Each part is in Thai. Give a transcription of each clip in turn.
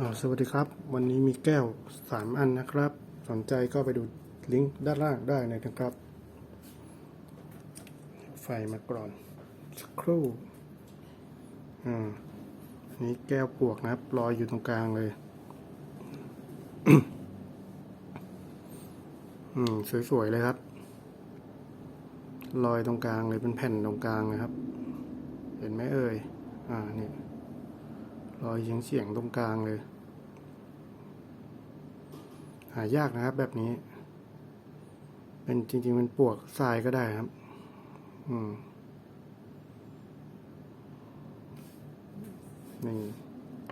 สวัสดีครับ วันนี้มีแก้วสามอันนะครับ สนใจก็ไปดูลิงก์ด้านล่างได้นะครับ ไฟมาก่อนสักครู่อ่าอันนี้แก้วปวกนะครับลอยอยู่ตรงกลางเลย อืม สวย ๆ เลยครับ ลอยตรงกลางเลยเป็นแผ่นตรงกลางเลยครับ เห็นไหมเอ่ย อ่า นี่ ลอยเฉียงเฉียงๆตรงกลางเลย หายากนะครับแบบนี้ เป็นจริงๆเป็นปวกทรายก็ได้ครับ อืมนี่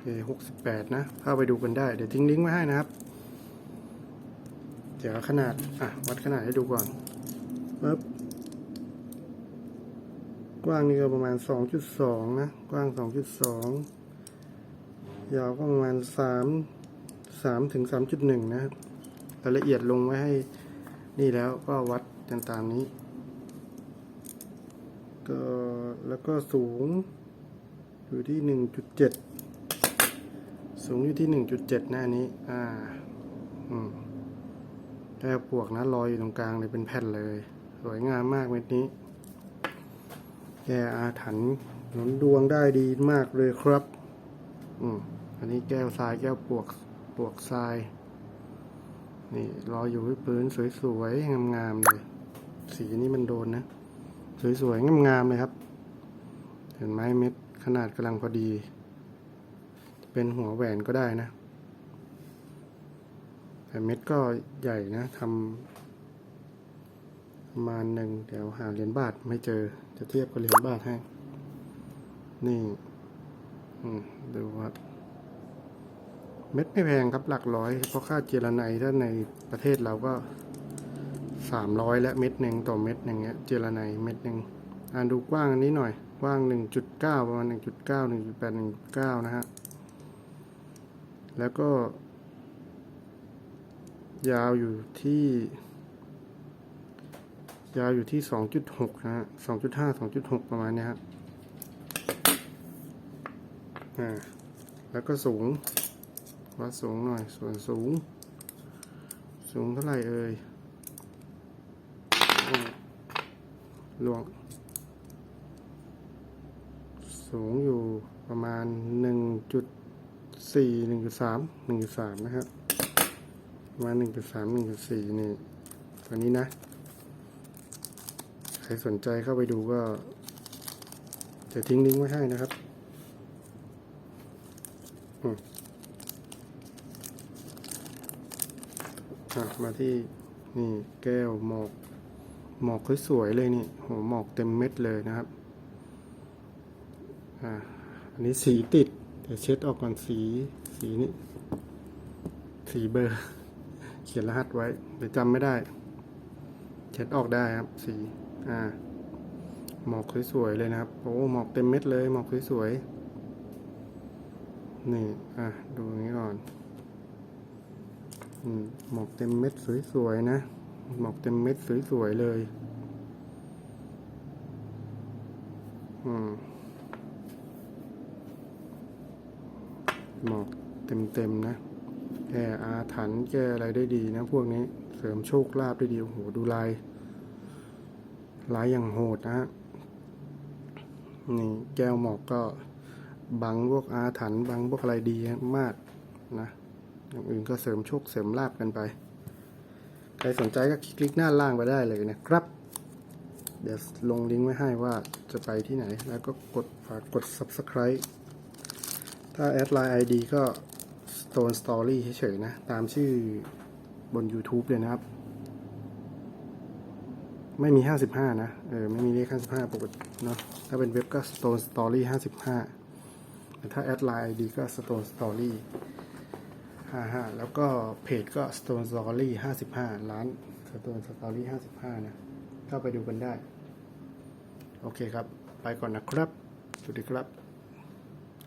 เอหกสิบแปดนะเข้าไปดูกันได้ เดี๋ยวทิ้งลิงก์ไว้ให้นะครับ เดี๋ยวขนาด อะ วัดขนาดให้ดูก่อนปึ๊บกว้างนี่ก็ประมาณสองจุดสองนะ กว้างสองจุดสอง ยาวก็ประมาณสามสามถึงสามจุดหนึ่งนะครับรายละเอียดลงไว้ให้นี่แล้วก็วัดกันตามนี้ ก็แล้วก็สูงอยู่ที่หนึ่งจุดเจ็ดสูงอยู่ที่หนึ่งจุดเจ็ดหน้านี้ อ่า อืมแก้วปวกนะลอยอยู่ตรงกลางเลยเป็นแผ่นเลย สวยงามมากเม็ดนี้ แกอาถรรพ์หนุนดวงได้ดีมากเลยครับ อืม อันนี้แก้วทรายแก้วปวกปวกทราย นี่รออยู่ที่พื้นสวยๆงามๆเลย สีนี้มันโดนนะ สวยๆงามๆเลยครับ เห็นไหมเม็ดขนาดกำลังพอดี เป็นหัวแหวนก็ได้นะ แต่เม็ดก็ใหญ่นะทำประมาณหนึ่งเดี๋ยวหาเหรียญบาทไม่เจอจะเทียบกับเหรียญบาทให้ นี่ อืม ดูครับ เม็ดไม่แพงครับหลักร้อย เพราะค่าเจรไนถ้าในประเทศเราก็สามร้อยและเม็ดหนึ่งต่อเม็ดหนึ่งเงี้ย เจรไนเม็ดหนึ่งอ่านดูกว้างอันนี้หน่อย กว้างหนึ่งจุดเก้าประมาณหนึ่งจุดเก้าหนึ่งจุดแปดหนึ่งเก้านะฮะ แล้วก็ ยาวอยู่ที่ ยาวอยู่ที่สองจุดหกนะฮะสองจุดห้าสองจุดหกประมาณเนี้ยฮะอ่าแล้วก็สูง วัดสูงหน่อย ส่วนสูง สูงเท่าไหร่เอ่ยหลวง สูงอยู่ประมาณหนึ่งจุดสี่หนึ่งสามหนึ่งสามนะครับประมาณหนึ่งจุดสามหนึ่งจุดสี่นี่ตัวนี้นะ ใครสนใจเข้าไปดูก็จะทิ้งลิงก์ไว้ให้นะครับ อะ มาที่นี่แก้วหมอกหมอกสวยๆเลยนี่โหหมอกเต็มเม็ดเลยนะครับอ่าอันนี้สีติดเดี๋ยวเช็ดออกก่อนสีสีนี้สีเบอร์ เขียนรหัสไว้เดี๋ยวจำไม่ได้ เช็ดออกได้ครับ สีอ่าหมอกสวยๆเลยนะครับโอ้หมอกเต็มเม็ดเลย หมอกสวยๆนี่อะดูนี้ก่อน หมอกเต็มเม็ดสวยๆนะ หมอกเต็มเม็ดสวยๆเลย อืมหมอกเต็มๆนะ แก้อาถรรพ์แก้อะไรได้ดีนะ พวกนี้ เสริมโชคลาภได้ดี โอ้โห ดูลาย ลายอย่างโหดนะฮะ นี่แก้วหมอกก็บังพวกอาถรรพ์บังพวกอะไรดีมากนะ อย่างอื่นก็เสริมโชคเสริมลาบกันไป ใครสนใจก็คลิกหน้าล่างไปได้เลยนะครับ เดี๋ยวลงลิงก์ไว้ให้ว่าจะไปที่ไหน แล้วก็กดฝากกด subscribe ถ้าแอดไลน์ ID ก็ Stone Story เฉยๆนะ ตามชื่อบน YouTube เลยนะครับ ไม่มี 55 นะ เออ ไม่มีเลข 55 ปกติเนาะถ้าเป็นเว็บก็ Stone Story 55แต่ถ้าแอดไลน์ ID ก็ Stone Story ห้าห้าแล้วก็เพจก็ Stone Story ห้าสิบห้าร้าน Stone Story ห้าสิบห้านะเข้าไปดูกันได้ โอเคครับ ไปก่อนนะครับ สวัสดีครับ